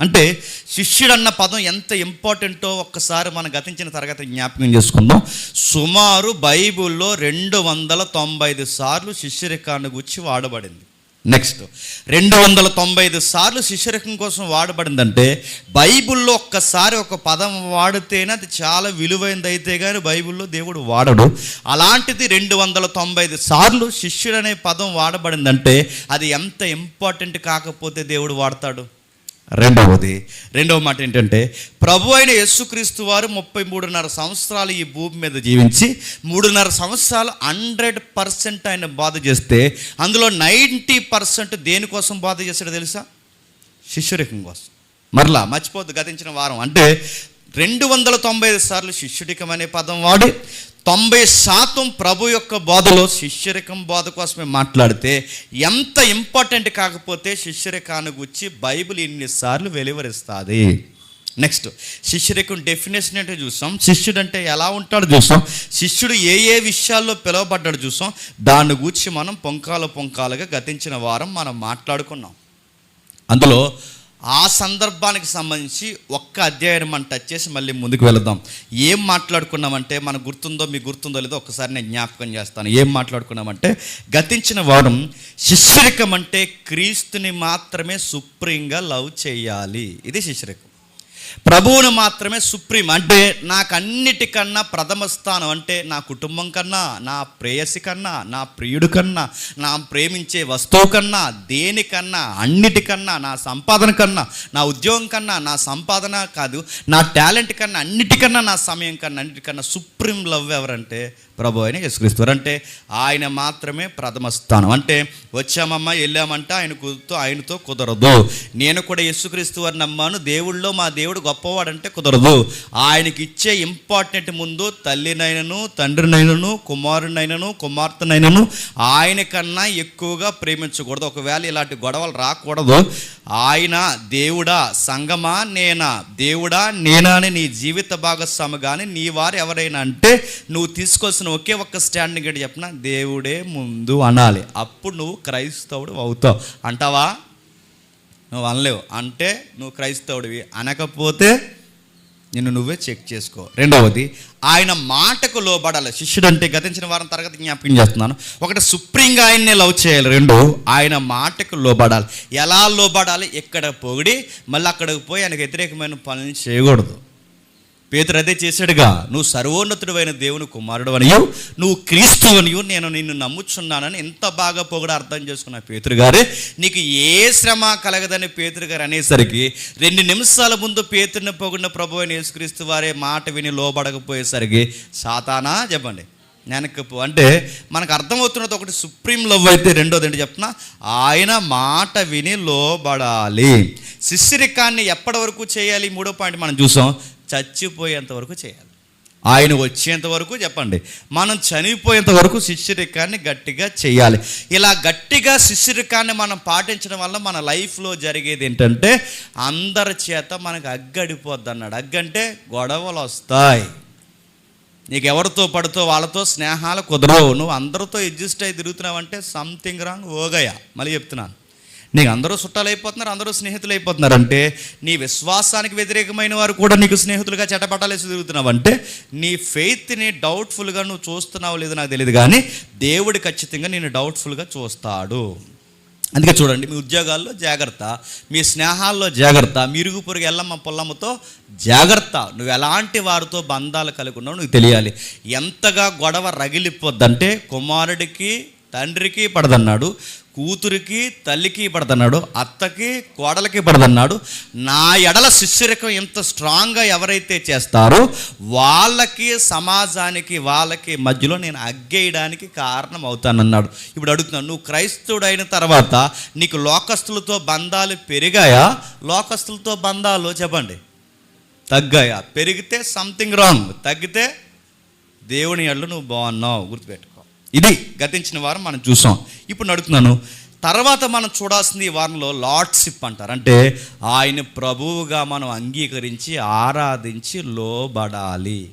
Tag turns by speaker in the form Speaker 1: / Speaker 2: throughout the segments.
Speaker 1: అంటే శిష్యుడు అన్న పదం ఎంత ఇంపార్టెంటో ఒక్కసారి మనం గతించిన తరగతి జ్ఞాపకం చేసుకుందాం. సుమారు బైబిల్లో రెండు వందల తొంభై ఐదు సార్లు శిష్యరికాన్ని గుచ్చి వాడబడింది. నెక్స్ట్ రెండు వందల తొంభై ఐదు సార్లు శిష్యరికం కోసం వాడబడిందంటే బైబిల్లో ఒక్కసారి ఒక పదం వాడితేనే అది చాలా విలువైనది అయితే కానీ బైబిల్లో దేవుడు వాడడు. అలాంటిది రెండు వందల తొంభై ఐదు సార్లు శిష్యుడు అనే పదం వాడబడిందంటే అది ఎంత ఇంపార్టెంట్ కాకపోతే దేవుడు వాడతాడు? రెండవది రెండవ మాట ఏంటంటే ప్రభు అయిన యేసుక్రీస్తు వారు ముప్పై మూడున్నర సంవత్సరాలు ఈ భూమి మీద జీవించి మూడున్నర సంవత్సరాలు హండ్రెడ్ పర్సెంట్ ఆయన బాధ చేస్తే అందులో నైంటీ పర్సెంట్ దేనికోసం బాధ చేశాడో తెలుసా? శిష్యురికం కోసం. మరలా మర్చిపోద్దు గతించిన వారం. అంటే రెండు వందల తొంభై ఐదు సార్లు శిష్యుడికం అనే పదం వాడి తొంభై శాతం ప్రభు యొక్క బోధలో శిష్యరికం బోధ కోసమే మాట్లాడితే ఎంత ఇంపార్టెంట్ కాకపోతే శిష్యరికాన్ని గుచ్చి బైబిల్ ఇన్నిసార్లు వెలువరిస్తుంది. నెక్స్ట్ శిష్యరికం డెఫినేషన్ అంటే చూసాం. శిష్యుడు అంటే ఎలా ఉంటాడో చూసాం. శిష్యుడు ఏ ఏ విషయాల్లో పిలువబడ్డాడు చూసాం. దాన్ని గురించి మనం పొంకాలు పొంకాలుగా గతించిన వారం మనం మాట్లాడుకున్నాం. అందులో ఆ సందర్భానికి సంబంధించి ఒక్క అధ్యాయం మనం టచ్ చేసి మళ్ళీ ముందుకు వెళదాం. ఏం మాట్లాడుకున్నామంటే మన గుర్తుందో మీకు గుర్తుందో లేదో ఒకసారి నేను జ్ఞాపకం చేస్తాను. ఏం మాట్లాడుకున్నామంటే గతించిన వారం శిష్యరికం అంటే క్రీస్తుని మాత్రమే సుప్రీంగా లవ్ చేయాలి. ఇది శిష్యరికం. ప్రభువును మాత్రమే సుప్రీం. అంటే నాకు అన్నిటికన్నా ప్రథమ స్థానం అంటే నా కుటుంబం కన్నా నా ప్రేయసి కన్నా నా ప్రియుడు కన్నా నా ప్రేమించే వస్తువు కన్నా దేనికన్నా అన్నిటికన్నా నా సంపాదన కన్నా నా ఉద్యోగం కన్నా నా సంపాదన కాదు నా టాలెంట్ కన్నా అన్నిటికన్నా నా సమయం కన్నా అన్నిటికన్నా సుప్రీం లవ్ ఎవరంటే ప్రభు అయిన యేసుక్రీస్తువారు అంటే ఆయన మాత్రమే ప్రథమ స్థానం. అంటే వచ్చామమ్మా వెళ్ళామంటే ఆయన కుదురుతూ ఆయనతో కుదరదు. నేను కూడా యేసుక్రీస్తు వారిని నమ్మాను. దేవుళ్ళో మా దేవుడు గొప్పవాడంటే కుదరదు. ఆయనకి ఇచ్చే ఇంపార్టెంట్ ముందు తల్లినైనను తండ్రినైనను కుమారునైనను కుమార్తెనైనను ఆయన కన్నా ఎక్కువగా ప్రేమించకూడదు. ఒకవేళ ఇలాంటి గొడవలు రాకూడదు. ఆయన దేవుడా సంగమా నేనా? దేవుడా నేనా అని నీ జీవిత భాగస్వామి కానీ నీ వారు ఎవరైనా అంటే నువ్వు తీసుకోవాల్సిన ఒకే ఒక్క స్టాండింగ్ గడి చెప్పిన? దేవుడే ముందు అనాలి. అప్పుడు నువ్వు క్రైస్తవుడు అవుతావు. అంటావా? నువ్వు అనలేవు. అంటే నువ్వు క్రైస్తవుడివి. అనకపోతే నిన్ను నువ్వే చెక్ చేసుకో. రెండవది ఆయన మాటకు లోబడాలి. శిష్యుడు అంటే గతించిన వారం తరగతి జ్ఞాపకం చేస్తున్నాను. ఒకటి సుప్రీంగా ఆయన్నే లవ్ చేయాలి. రెండు ఆయన మాటకు లోబడాలి. ఎలా లోబడాలి? ఎక్కడ పొగిడి మళ్ళీ అక్కడికి పోయి ఆయనకు వ్యతిరేకమైన పనులు చేయకూడదు. పేతురు అదే చేశాడుగా నువ్వు సర్వోన్నతుడు అయిన దేవుని కుమారుడు అనియు నువ్వు క్రీస్తు అనియు నేను నిన్ను నమ్ముచున్నానని ఎంత బాగా పొగడ అర్థం చేసుకున్న పేతురు గారు నీకు ఏ శ్రమ కలగదని పేతురు గారు అనేసరికి రెండు నిమిషాల ముందు పేతురిని పొగిడిన ప్రభు అయిన యేసుక్రీస్తు వారే మాట విని లోబడకపోయేసరికి సాతానా చెప్పండి వెనక్కి అంటే మనకు అర్థమవుతున్నది ఒకటి సుప్రీం లవ్ అయితే రెండోది ఏంటి చెప్పిన ఆయన మాట విని లోబడాలి. శిష్యరికాన్ని ఎప్పటి వరకు చేయాలి? మూడో పాయింట్ మనం చూసాం చచ్చిపోయేంత వరకు చేయాలి. ఆయన వచ్చేంత వరకు చెప్పండి. మనం చనిపోయేంత వరకు శిష్యరికాన్ని గట్టిగా చేయాలి. ఇలా గట్టిగా శిష్యరికాన్ని మనం పాటించడం వల్ల మన లైఫ్లో జరిగేది ఏంటంటే అందరి చేత మనకు అగ్గడిపోద్ది అన్నాడు అగ్గంటే గొడవలు వస్తాయి. నీకు ఎవరితో పడుతో వాళ్ళతో స్నేహాలు కుదరవు. నువ్వు అందరితో అడ్జస్ట్ అయి తిరుగుతున్నావంటే సంథింగ్ రాంగ్ ఓగయా మళ్ళీ చెప్తున్నాను. నీకు అందరూ చుట్టాలు అయిపోతున్నారు అందరూ స్నేహితులు అయిపోతున్నారు అంటే నీ విశ్వాసానికి వ్యతిరేకమైన వారు కూడా నీకు స్నేహితులుగా చెటపటాలేసి తిరుగుతున్నావు అంటే నీ ఫెయిత్ని డౌట్ఫుల్గా నువ్వు చూస్తున్నావు లేదో నాకు తెలియదు కానీ దేవుడు ఖచ్చితంగా నేను డౌట్ఫుల్గా చూస్తాడు. అందుకే చూడండి మీ ఉద్యోగాల్లో జాగ్రత్త మీ స్నేహాల్లో జాగ్రత్త మీరుగు పొరుగు ఎల్లమ్మ పొల్లమ్మతో జాగ్రత్త. నువ్వు ఎలాంటి వారితో బంధాలు కలిగి నువ్వు తెలియాలి. ఎంతగా గొడవ రగిలిపోద్దంటే కుమారుడికి తండ్రికి పడదన్నాడు కూతురికి తల్లికి పడదన్నాడు అత్తకి కోడలకి పడదన్నాడు. నా ఎడల శిష్యరికం ఎంత స్ట్రాంగ్గా ఎవరైతే చేస్తారో వాళ్ళకి సమాజానికి వాళ్ళకి మధ్యలో నేను అగ్గేయడానికి కారణం అవుతానన్నాడు ఇప్పుడు అడుగుతున్నాను నువ్వు క్రైస్తవుడైన తర్వాత నీకు లోకస్తులతో బంధాలు పెరిగాయా? లోకస్తులతో బంధాలు చెప్పండి. తగ్గాయా? పెరిగితే సంథింగ్ రాంగ్ తగ్గితే దేవుని ఎడలు నువ్వు బాగున్నావు. గుర్తుపెట్టుకో. ఇది గతించిన వారం మనం చూసాం. ఇప్పుడు నడుతున్నాను తర్వాత మనం చూడాల్సింది ఈ వారంలో లార్డ్షిప్ అంటారు. అంటే ఆయన ప్రభువుగా మనం అంగీకరించి ఆరాధించి లోబడాలి.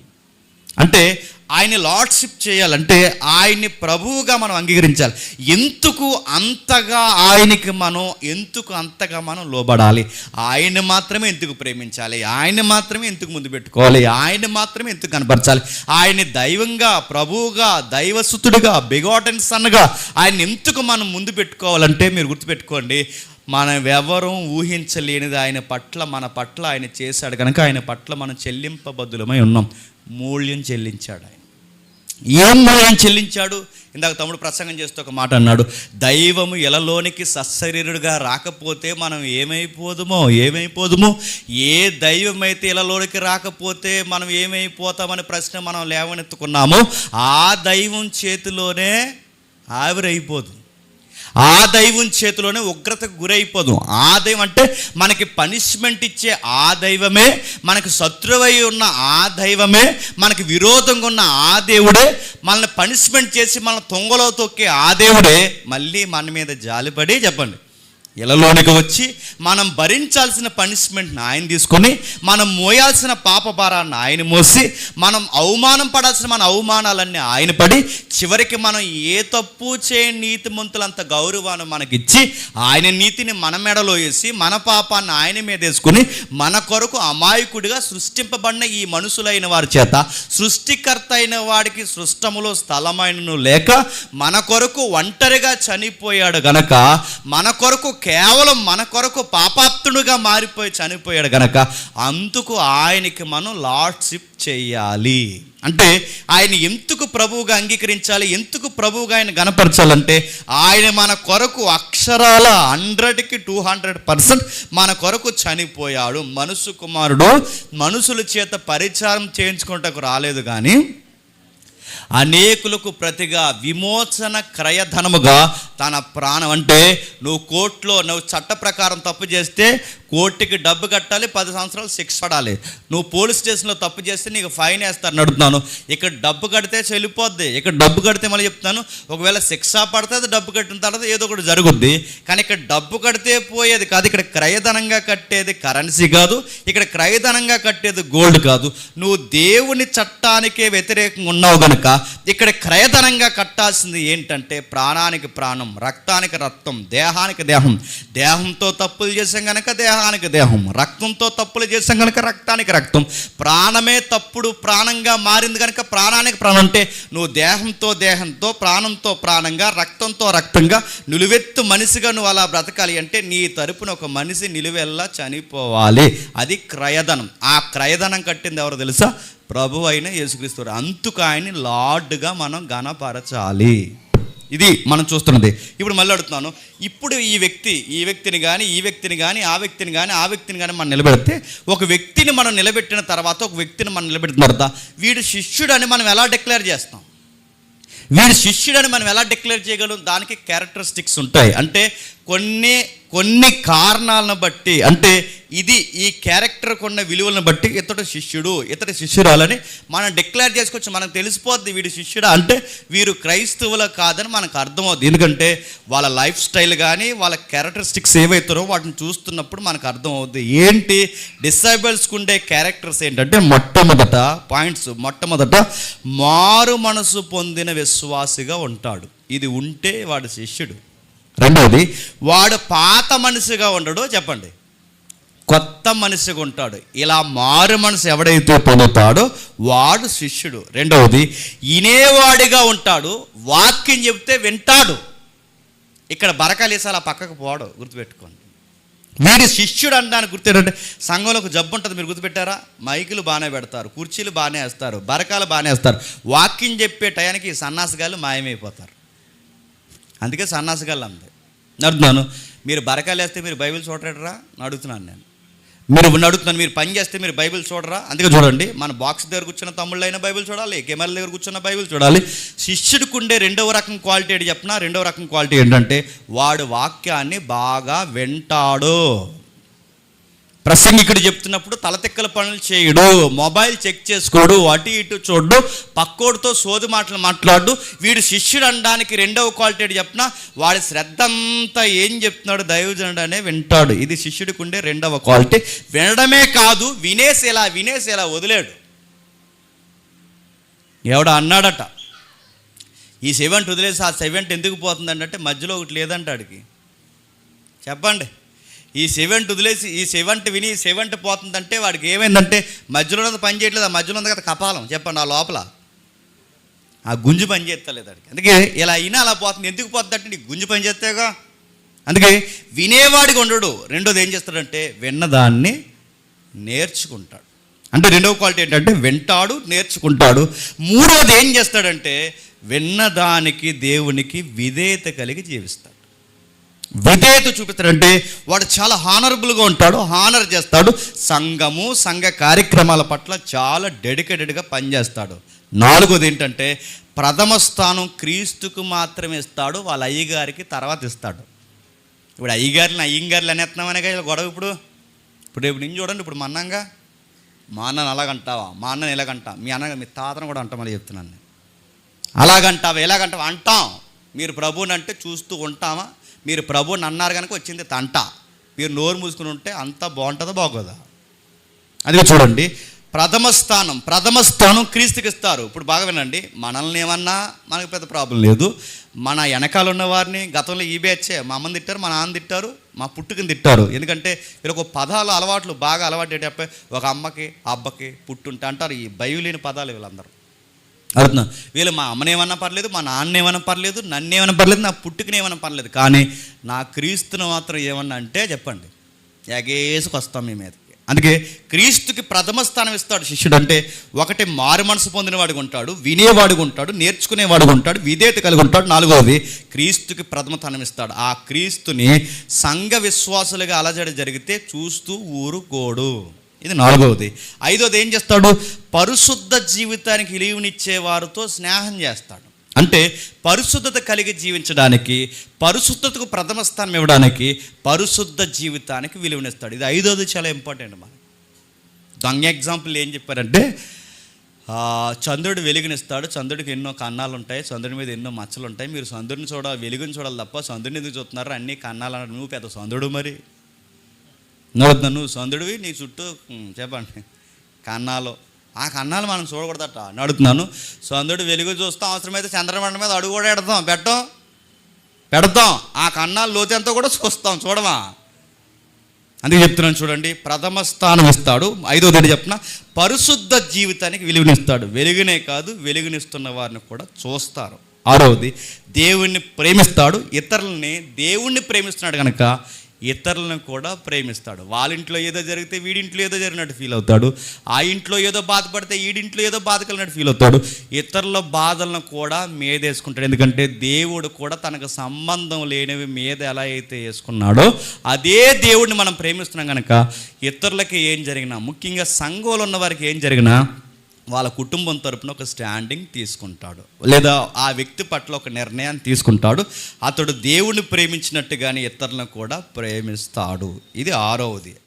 Speaker 1: అంటే ఆయన లార్డ్షిప్ చేయాలంటే ఆయన్ని ప్రభువుగా మనం అంగీకరించాలి. ఎందుకు అంతగా ఆయనకి మనం ఎందుకు అంతగా మనం లోబడాలి? ఆయన మాత్రమే ఎందుకు ప్రేమించాలి? ఆయన మాత్రమే ఎందుకు ముందు పెట్టుకోవాలి? ఆయన మాత్రమే ఎందుకు కనపరచాలి? ఆయన్ని దైవంగా ప్రభువుగా దైవసుతుడిగా బిగోటన్ సన్గా ఆయన ఎందుకు మనం ముందు పెట్టుకోవాలంటే మీరు గుర్తుపెట్టుకోండి మనం ఎవరూ ఊహించలేనిది ఆయన పట్ల మన పట్ల ఆయన చేశాడు కనుక ఆయన పట్ల మనం చెల్లింపబద్దులమై ఉన్నాం. మూల్యం చెల్లించాడు ఆయన. ఏం మూల్యం చెల్లించాడు? ఇందాక తమ్ముడు ప్రసంగం చేస్తూ ఒక మాట అన్నాడు దైవము ఎలలోనికి సశరీరుడుగా రాకపోతే మనం ఏమైపోదుమో? ఏమైపోదుమో? ఏ దైవం అయితే ఇలలోనికి రాకపోతే మనం ఏమైపోతామనే ప్రశ్న మనం లేవనెత్తుకున్నామో ఆ దైవం చేతిలోనే ఆవిరైపోదు. ఆ దైవం చేతిలోనే ఉగ్రతకు గురైపోదు. ఆ దైవం అంటే మనకి పనిష్మెంట్ ఇచ్చే ఆ దైవమే మనకి శత్రువై ఉన్న ఆ దైవమే మనకి విరోధంగా ఉన్న ఆ దేవుడే మనల్ని పనిష్మెంట్ చేసి మన తొంగలో తొక్కే ఆ దేవుడే మళ్ళీ మన మీద జాలిపడి చెప్పండి. ఇలలోనికి వచ్చి మనం భరించాల్సిన పనిష్మెంట్ని ఆయన తీసుకొని మనం మోయాల్సిన పాప భారాన్ని ఆయన మోసి మనం అవమానం పడాల్సిన మన అవమానాలన్నీ ఆయన పడి చివరికి మనం ఏ తప్పు చేయని నీతిమంతులంత గౌరవాన్ని మనకిచ్చి ఆయన నీతిని మన మెడలో వేసి మన పాపాన్ని ఆయన మీద వేసుకుని మన కొరకు అమాయకుడిగా సృష్టింపబడిన ఈ మనుషులైన వారి చేత సృష్టికర్త అయిన వాడికి సృష్టములో స్థలమైనను లేక మన కొరకు ఒంటరిగా చనిపోయాడు గనక మన కొరకు కేవలం మన కొరకు పాపాత్ముడుగా మారిపోయి చనిపోయాడు గనక అందుకు ఆయనకి మనం లార్డ్షిప్ చేయాలి. అంటే ఆయన ఎందుకు ప్రభువుగా అంగీకరించాలి? ఎందుకు ప్రభువుగా ఆయన గనపరచాలంటే ఆయన మన కొరకు అక్షరాల హండ్రెడ్కి టూ హండ్రెడ్ పర్సెంట్ మన కొరకు చనిపోయాడు. మనుసు కుమారుడు మనుషుల చేత పరిచారం చేయించుకుంటకు రాలేదు కానీ అనేకులకు ప్రతిగా విమోచన క్రయధనముగా తన ప్రాణం. అంటే నువ్వు కోర్టులో నువ్వు చట్ట ప్రకారం తప్పు చేస్తే కోర్టుకి డబ్బు కట్టాలి పది సంవత్సరాలు శిక్ష పడాలి. నువ్వు పోలీస్ స్టేషన్లో తప్పు చేస్తే నీకు ఫైన్ వేస్తారు అడుగుతున్నాను. ఇక్కడ డబ్బు కడితే చెల్లిపోద్ది. ఇక్కడ డబ్బు కడితే మళ్ళీ చెప్తాను ఒకవేళ శిక్ష పడుతుంది డబ్బు కట్టిన తర్వాత ఏదో ఒకటి జరుగుద్ది. కానీ ఇక్కడ డబ్బు కడితే పోయేది కాదు ఇక్కడ క్రయధనంగా కట్టేది కరెన్సీ కాదు ఇక్కడ క్రయధనంగా కట్టేది గోల్డ్ కాదు. నువ్వు దేవుని చట్టానికే వ్యతిరేకంగా ఉన్నావు గనుక ఇక్కడ క్రయధనంగా కట్టాల్సింది ఏంటంటే ప్రాణానికి ప్రాణం రక్తానికి రక్తం దేహానికి దేహం. దేహంతో తప్పులు చేసాం గనక దేహానికి దేహం. రక్తంతో తప్పులు చేసాం కనుక రక్తానికి రక్తం. ప్రాణమే తప్పుడు ప్రాణంగా మారింది కనుక ప్రాణానికి ప్రాణం. అంటే నువ్వు దేహంతో దేహంతో ప్రాణంతో ప్రాణంగా రక్తంతో రక్తంగా నిలువెత్తు మనిషిగా నువ్వు అలా బ్రతకాలి అంటే నీ తరపున ఒక మనిషి నిలువెల్లా చనిపోవాలి. అది క్రయధనం. ఆ క్రయధనం కట్టింది ఎవరు తెలుసా? ప్రభు అయిన యేసుక్రీస్తు. అందుకు ఆయన్ని లార్డ్గా మనం గణపరచాలి ఇది మనం చూస్తున్నది. ఇప్పుడు మళ్ళీ అడుగుతున్నాను. ఇప్పుడు ఈ వ్యక్తి ఈ వ్యక్తిని కానీ ఈ వ్యక్తిని కానీ ఆ వ్యక్తిని కానీ ఆ వ్యక్తిని కానీ మనం నిలబెడితే ఒక వ్యక్తిని మనం నిలబెట్టిన తర్వాత ఒక వ్యక్తిని మనం నిలబెట్టిన తర్వాత వీడు శిష్యుడని మనం ఎలా డిక్లేర్ చేస్తాం? వీడు శిష్యుడని మనం ఎలా డిక్లేర్ చేయగలం? దానికి క్యారెక్టరిస్టిక్స్ ఉంటాయి. అంటే కొన్ని కొన్ని కారణాలను బట్టి అంటే ఇది ఈ క్యారెక్టర్కు ఉన్న విలువలను బట్టి ఇతడు శిష్యుడు ఇతడు శిష్యురాలని మనం డిక్లేర్ చేసుకోవచ్చు. మనకు తెలిసిపోద్ది వీడు శిష్యుడా అంటే వీరు క్రైస్తవుల కాదని మనకు అర్థమవుద్ది. ఎందుకంటే వాళ్ళ లైఫ్ స్టైల్ కానీ వాళ్ళ క్యారెక్టరిస్టిక్స్ ఏవైతారో వాటిని చూస్తున్నప్పుడు మనకు అర్థమవుద్ది. ఏంటి? డిసైబుల్స్కి ఉండే క్యారెక్టర్స్ ఏంటంటే మొట్టమొదట పాయింట్స్ మొట్టమొదట మారు మనసు పొందిన విశ్వాసిగా ఉంటాడు. ఇది ఉంటే వాడు శిష్యుడు. రెండవది వాడు పాత మనిషిగా ఉండడు చెప్పండి. కొత్త మనిషిగా ఉంటాడు. ఇలా మారు మనసు ఎవడైతే పొందుతాడో వాడు శిష్యుడు. రెండవది ఇనేవాడిగా ఉంటాడు వాక్యం చెప్తే వింటాడు. ఇక్కడ బరకాలేసి అలా పక్కకు పోవడం గుర్తుపెట్టుకోండి. వీడి శిష్యుడు అంటాను గుర్తు సంఘంలో ఒక జబ్బు ఉంటుంది మీరు గుర్తుపెట్టారా? మైకులు బాగానే పెడతారు కుర్చీలు బాగానే వేస్తారు బరకాలు బాగానే వేస్తారు. వాక్యం చెప్పే టయానికి సన్నాసగాళ్ళు మాయమైపోతారు. అందుకే సన్నాసగాళ్ళు అంది. అడుగుతున్నాను మీరు బరకాలు వేస్తే మీరు బైబిల్ చూడరా అడుగుతున్నాను నేను. మీరు అడుగుతున్నాను మీరు పని చేస్తే మీరు బైబిల్ చూడరా? అందుకే చూడండి మన బాక్స్ దగ్గర కూర్చున్న తమ్ముళ్ళైన బైబిల్ చూడాలి కెమెరా దగ్గర కూర్చున్న బైబిల్ చూడాలి. శిష్యుడికి ఉండే రెండవ రకం క్వాలిటీ ఏంటి చెప్పిన? రెండవ రకం క్వాలిటీ ఏంటంటే వాడు వాక్యాన్ని బాగా వింటాడు. ప్రసంగికుడు చెప్తున్నప్పుడు తలతిక్కల పనులు చేయడు మొబైల్ చెక్ చేసుకోడు అటు ఇటు చూడు పక్కోడితో సోది మాటలు మాట్లాడు వీడు శిష్యుడు అనడానికి రెండవ క్వాలిటీ ఏంటి చెప్పిన వాడి శ్రద్ధ అంతా ఏం చెప్తున్నాడు దైవజనుడు అనే వింటాడు. ఇది శిష్యుడికి ఉండే రెండవ క్వాలిటీ. వినడమే కాదు వినేసేలా వినేసేలా వదిలేడు. ఎవడ అన్నాడట ఈ సెవెంట్ వదిలేసి ఆ సెవెంట్ ఎందుకు పోతుందంటే మధ్యలో ఒకటి లేదంట ఆడికి చెప్పండి. ఈ సెవెంట్ వదిలేసి ఈ సెవెంట్ విని సెవెంట్ పోతుందంటే వాడికి ఏమైందంటే మధ్యలో ఉన్నది పని చేయట్లేదు ఆ మధ్యలో ఉంది కదా కపాలం. చెప్పండి ఆ లోపల. ఆ గుంజు పని చేస్తలేదు వాడికి. అందుకే ఇలా అయినా అలా పోతుంది. ఎందుకు పోతుంది అంటే నీకు గుంజు పని చేస్తేగా? అందుకే వినేవాడికి ఉండడు. రెండోది ఏం చేస్తాడంటే విన్నదాన్ని నేర్చుకుంటాడు. అంటే రెండవ క్వాలిటీ ఏంటంటే వింటాడు నేర్చుకుంటాడు. మూడోది ఏం చేస్తాడంటే విన్నదానికి దేవునికి విధేయత కలిగి జీవిస్తాడు. విధేయత చూపిస్తాడంటే వాడు చాలా హానరబుల్గా ఉంటాడు హానర్ చేస్తాడు. సంఘము సంఘ కార్యక్రమాల పట్ల చాలా డెడికేటెడ్గా పనిచేస్తాడు. నాలుగోది ఏంటంటే ప్రథమ స్థానం క్రీస్తుకు మాత్రమే ఇస్తాడు వాళ్ళ అయ్యగారికి తర్వాత ఇస్తాడు. ఇప్పుడు అయ్యగారిని అయ్యంగారులు అనేస్తున్నామనే కదా గొడవ ఇప్పుడు? ఇప్పుడు రేపు నేను చూడండి ఇప్పుడు మా అన్నంగా? మా అన్నని అలాగంటావా? మా అన్నని ఎలాగంటా మీ అన్న మీ తాతను కూడా అంటామని చెప్తున్నాను అలాగంటావా? ఎలాగంటావా? అంటాం. మీరు ప్రభుని అంటే చూస్తూ ఉంటామా? మీరు ప్రభుని అన్నారు కనుక వచ్చింది తంట. మీరు నోరు మూసుకుని ఉంటే అంత బాగుంటుందో బాగోదా? అది చూడండి. ప్రథమ స్థానం ప్రథమ స్థానం క్రీస్తుకి ఇస్తారు. ఇప్పుడు బాగా వినండి. మనల్ని ఏమన్నా మనకు పెద్ద ప్రాబ్లం లేదు. మన వెనకాల ఉన్న వారిని గతంలో ఈ బ్యాచే మా అమ్మని తిట్టారు మా నాన్న తిట్టారు మా పుట్టుకని తిట్టారు. ఎందుకంటే వీళ్ళకు పదాలు అలవాట్లు బాగా అలవాటు ఒక అమ్మకి అబ్బకి పుట్టుంటే అంటారు. ఈ భయం లేని పదాలు వీళ్ళందరూ. అడుగుతున్నా. వీళ్ళు మా అమ్మనేమన్నా పర్లేదు మా నాన్న ఏమైనా పర్లేదు నన్ను పర్లేదు నా పుట్టుకని పర్లేదు కానీ నా క్రీస్తును మాత్రం ఏమన్నా అంటే చెప్పండి. ఎగేసుకొస్తాం మీ మీదకి. అందుకే క్రీస్తుకి ప్రథమ స్థానం ఇస్తాడు శిష్యుడు అంటే ఒకటి మారు మనసు పొందినవాడుగా ఉంటాడు వినేవాడుగా ఉంటాడు నేర్చుకునేవాడుగా ఉంటాడు విధేయత కలిగి ఉంటాడు. నాలుగవది క్రీస్తుకి ప్రథమ స్థానం ఇస్తాడు. ఆ క్రీస్తుని సంఘ విశ్వాసులుగా అలజడి జరిగితే చూస్తూ ఊరుకోడు. ఇది నాలుగవది. ఐదవది ఏం చేస్తాడు? పరిశుద్ధ జీవితానికి విలువనిచ్చే వారితో స్నేహం చేస్తాడు. అంటే పరిశుద్ధత కలిగి జీవించడానికి పరిశుద్ధతకు ప్రథమ స్థానం ఇవ్వడానికి పరిశుద్ధ జీవితానికి విలువనిస్తాడు. ఇది ఐదవది చాలా ఇంపార్టెంట్ మనకి దొంగ ఎగ్జాంపుల్ ఏం చెప్పారంటే చంద్రుడు వెలుగునిస్తాడు. చంద్రుడికి ఎన్నో కన్నాలు ఉంటాయి చంద్రుడి మీద ఎన్నో మచ్చలు ఉంటాయి మీరు చంద్రుడిని చూడాలి వెలుగుని చూడాలి తప్ప చంద్రుడిని ఎందుకు చూస్తున్నారు అన్ని కన్నాలు అన్నారు. నువ్వు పెద్ద చంద్రుడు మరి. నడుతున్నా నువ్వు సందుడివి నీ చుట్టూ చెప్పండి. కన్నాలు. ఆ కన్నాలు మనం చూడకూడదట. నడుతున్నాను సందుడు వెలుగు చూస్తాం అవసరమైతే చంద్రమండ మీద అడుగు కూడా పెడతాం పెట్టం. పెడతాం. ఆ కన్నాలు లోతెంతో కూడా చూస్తాం. చూడమా అందుకే చెప్తున్నాను చూడండి. ప్రథమ స్థానం ఇస్తాడు. ఐదోది చెప్పిన పరిశుద్ధ జీవితానికి వెలుగునిస్తాడు వెలుగునే కాదు వెలుగునిస్తున్న వారిని కూడా చూస్తారు. ఆరవది దేవుణ్ణి ప్రేమిస్తాడు. ఇతరులని దేవుణ్ణి ప్రేమిస్తున్నాడు కనుక ఇతరులను కూడా ప్రేమిస్తాడు. వాళ్ళ ఇంట్లో ఏదో జరిగితే వీడింట్లో ఏదో జరిగినట్టు ఫీల్ అవుతాడు. ఆ ఇంట్లో ఏదో బాధపడితే వీడింట్లో ఏదో బాధ కలిగినట్టు ఫీల్ అవుతాడు. ఇతరుల బాధలను కూడా మీదేసుకుంటాడు. ఎందుకంటే దేవుడు కూడా తనకు సంబంధం లేనివి మీద ఎలా అయితే వేసుకున్నాడో అదే దేవుడిని మనం ప్రేమిస్తున్నాం కనుక ఇతరులకి ఏం జరిగినా ముఖ్యంగా సంఘంలో ఉన్న వారికి ఏం జరిగినా వాళ్ళ కుటుంబం తరపున ఒక స్టాండింగ్ తీసుకుంటాడు. లేదా ఆ వ్యక్తి పట్ల ఒక నిర్ణయాన్ని తీసుకుంటాడు. అతడు దేవుణ్ణి ప్రేమించినట్టుగానే ఇతరులను కూడా ప్రేమిస్తాడు. ఇది ఆరవది.